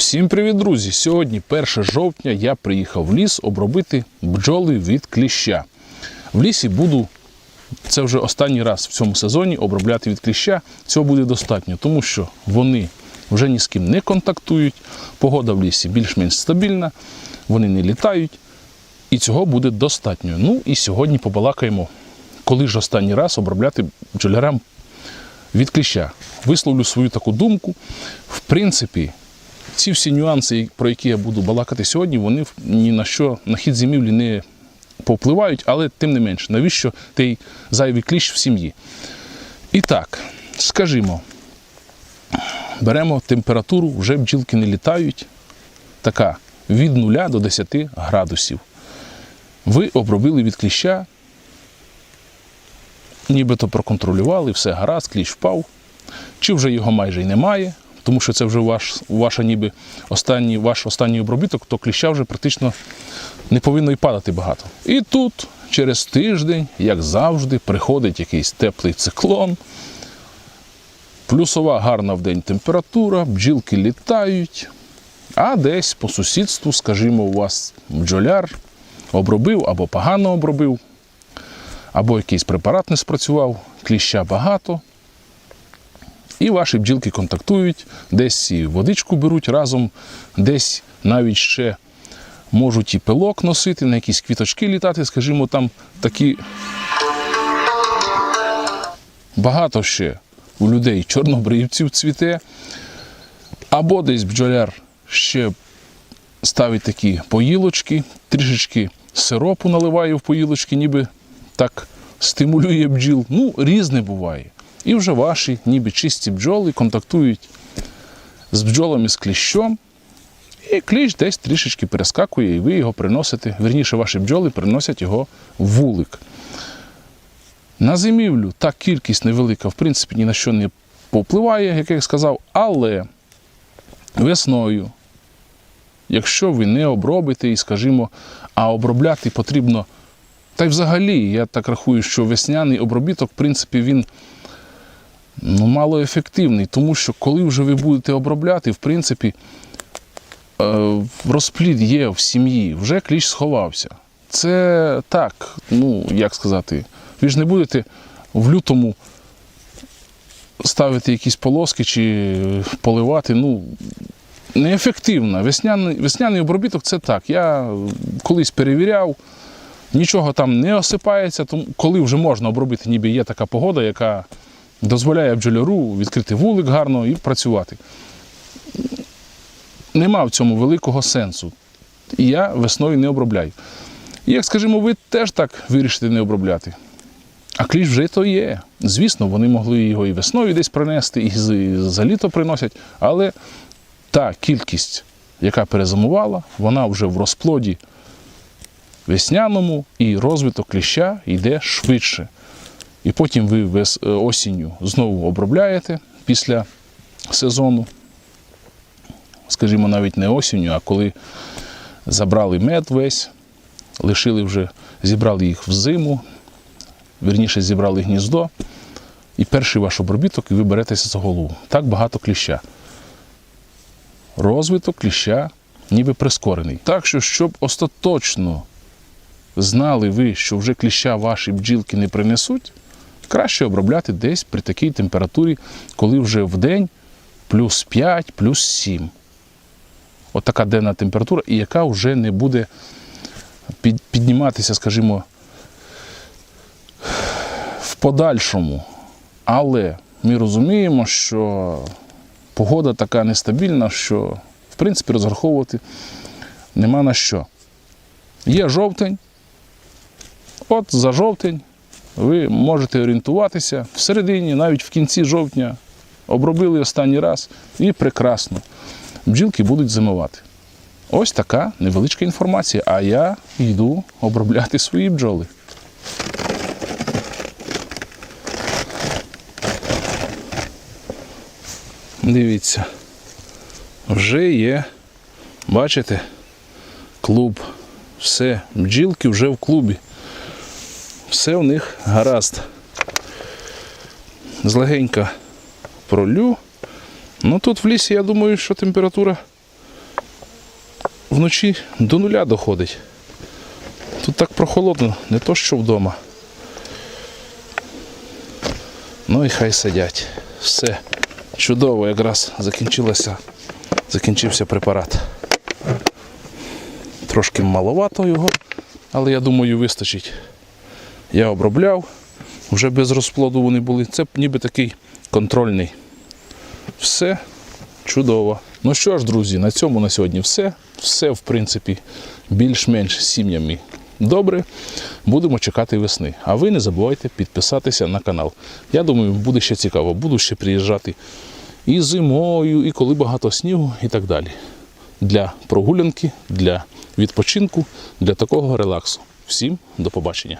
Всім привіт, друзі! Сьогодні 1 жовтня я приїхав в ліс обробити бджоли від кліща. В лісі буду, це вже останній раз в цьому сезоні, обробляти від кліща. Цього буде достатньо, тому що вони вже ні з ким не контактують, погода в лісі більш-менш стабільна, вони не літають, і цього буде достатньо. Ну і сьогодні побалакаємо, коли ж останній раз обробляти бджолярам від кліща. Висловлю свою таку думку. В принципі, ці всі нюанси, про які я буду балакати сьогодні, вони ні на що на хід зимівлі не повпливають, але тим не менш, навіщо той зайвий кліщ в сім'ї? І так, скажімо, беремо температуру, вже бджілки не літають, така від 0 до 10 градусів. Ви обробили від кліща, нібито проконтролювали, все гаразд, кліщ впав. Чи вже його майже й немає, тому що це вже ваш, ваша ніби останній, ваш останній обробіток, то кліща вже практично не повинно й падати багато. І тут, через тиждень, як завжди, приходить якийсь теплий циклон, плюсова гарна в день температура, бджілки літають, а десь по сусідству, скажімо, у вас бджоляр обробив або погано обробив, або якийсь препарат не спрацював, кліща багато. І ваші бджілки контактують, десь водичку беруть разом, десь навіть ще можуть і пилок носити, на якісь квіточки літати, скажімо, там такі багато ще у людей чорнобривців цвіте. Або десь бджоляр ще ставить такі поїлочки, трішечки сиропу наливає в поїлочки, ніби так стимулює бджіл. Ну, різне буває. І вже ваші, ніби чисті бджоли, контактують з бджолами з кліщом. І кліщ десь трішечки перескакує, і ви його приносите. Вірніше, ваші бджоли приносять його в вулик. На зимівлю та кількість невелика, в принципі, ні на що не повпливає, як я сказав, але весною, якщо ви не обробите і, скажімо, а обробляти потрібно. Та й взагалі, я так рахую, що весняний обробіток, в принципі, він ну, малоефективний, тому що коли вже ви будете обробляти, в принципі, е, розплід є в сім'ї, вже кліщ сховався. Це так, ну, як сказати, ви ж не будете в лютому ставити якісь полоски чи поливати. ну, Неефективно. Весняний, весняний обробіток це так. Я колись перевіряв, нічого там не осипається, тому коли вже можна обробити, ніби є така погода, яка дозволяє бджоляру відкрити вулик гарно і працювати. Нема в цьому великого сенсу. І я весною не обробляю. І як скажімо, ви теж так вирішите не обробляти. А кліщ вже то є. Звісно, вони могли його і весною десь принести, і за літо приносять, але та кількість, яка перезимувала, вона вже в розплоді весняному, і розвиток кліща йде швидше. І потім ви е, осінню знову обробляєте після сезону. Скажімо, навіть не осінню, а коли забрали мед весь, лишили вже, зібрали їх в зиму, вірніше зібрали гніздо, і перший ваш обробіток, і ви беретеся за голову. Так багато кліща. Розвиток кліща ніби прискорений. Так що, щоб остаточно знали ви, що вже кліща ваші бджілки не принесуть, краще обробляти десь при такій температурі, коли вже в день плюс 5, плюс 7. От така денна температура, і яка вже не буде підніматися, скажімо, в подальшому. Але ми розуміємо, що погода така нестабільна, що в принципі розраховувати нема на що. Є жовтень, от за жовтень ви можете орієнтуватися в середині, навіть в кінці жовтня обробили останній раз і прекрасно. Бджілки будуть зимувати. Ось така невеличка інформація. А я йду обробляти свої бджоли. Дивіться, вже є, бачите, клуб. Все, бджілки вже в клубі. Все у них гаразд. Злегенька пролю. Ну тут в лісі, я думаю, що температура вночі до нуля доходить. Тут так прохолодно, не то що вдома. Ну і хай сидять. Все чудово, якраз закінчилося, закінчився препарат. Трошки маловато його, але я думаю, вистачить. Я обробляв, вже без розплоду вони були. Це ніби такий контрольний. Все чудово. Ну що ж, друзі, на цьому на сьогодні все. Все, в принципі, більш-менш сім'ями добре. Будемо чекати весни. А ви не забувайте підписатися на канал. Я думаю, буде ще цікаво. Буду ще приїжджати і зимою, і коли багато снігу, і так далі. Для прогулянки, для відпочинку, для такого релаксу. Всім до побачення.